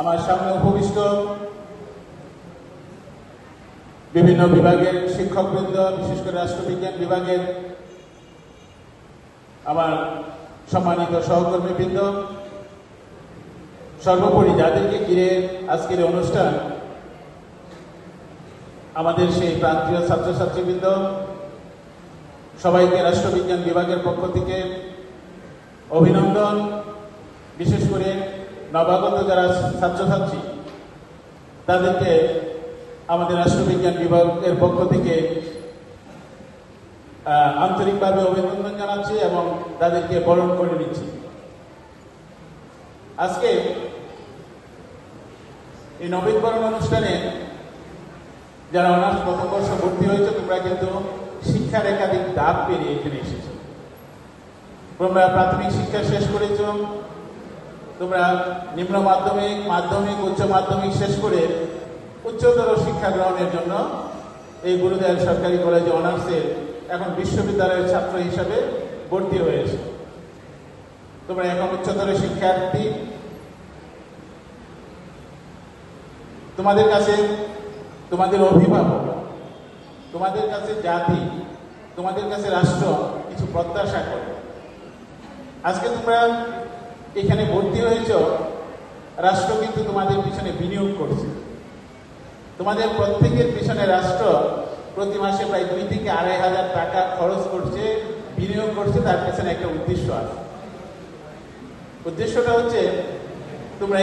আমার সামনে উপবিষ্ট বিভিন্ন বিভাগের শিক্ষকবৃন্দ, বিশেষ করে রাষ্ট্রবিজ্ঞান বিভাগের আমার সম্মানিত সহকর্মীবৃন্দ, সর্বোপরি যাদেরকে ঘিরে আজকের অনুষ্ঠান আমাদের সেই প্রান্তীয় ছাত্রছাত্রীবৃন্দ, সবাইকে রাষ্ট্রবিজ্ঞান বিভাগের পক্ষ থেকে অভিনন্দন। বিশেষ করে নবাগত যারা ছাত্রছাত্রী, তাদেরকে আমাদের রাষ্ট্রবিজ্ঞান বিভাগের পক্ষ থেকে আন্তরিকভাবে অভিনন্দন জানাচ্ছি এবং তাদেরকে বরণ করে নিচ্ছি। আজকে এই নবীনবরণ অনুষ্ঠানে যারা অনার্স প্রথম বর্ষ ভর্তি হয়েছে, তোমরা কিন্তু শিক্ষার একাধিক ধাপ পেরিয়ে এখানে এসেছ। তোমরা প্রাথমিক শিক্ষা শেষ করেছ তোমরা নিম্ন মাধ্যমিক মাধ্যমিক, উচ্চ মাধ্যমিক শেষ করে উচ্চতর শিক্ষা গ্রহণের জন্য এই গুরুদেব সরকারি কলেজে অনার্সের এখন বিশ্ববিদ্যালয়ের ছাত্র হিসাবে ভর্তি হয়েছে। তোমরা এখন উচ্চতর শিক্ষার্থী। তোমাদের কাছে, তোমাদের অভিভাবক, তোমাদের কাছে জাতি, তোমাদের কাছে রাষ্ট্র কিছু প্রত্যাশা করে। আজকে তোমরা এখানে ভর্তি হয়েছ, রাষ্ট্র কিন্তু তোমাদের পিছনে বিনিয়োগ করছে। তোমাদের প্রত্যেকের পিছনে রাষ্ট্র প্রতি মাসে প্রায় দুই থেকে আড়াই হাজার টাকা খরচ করছে, বিনিয়োগ করছে, তার পিছনে একটা উদ্দেশ্য আছে। উদ্দেশ্যটা হচ্ছে, তোমরা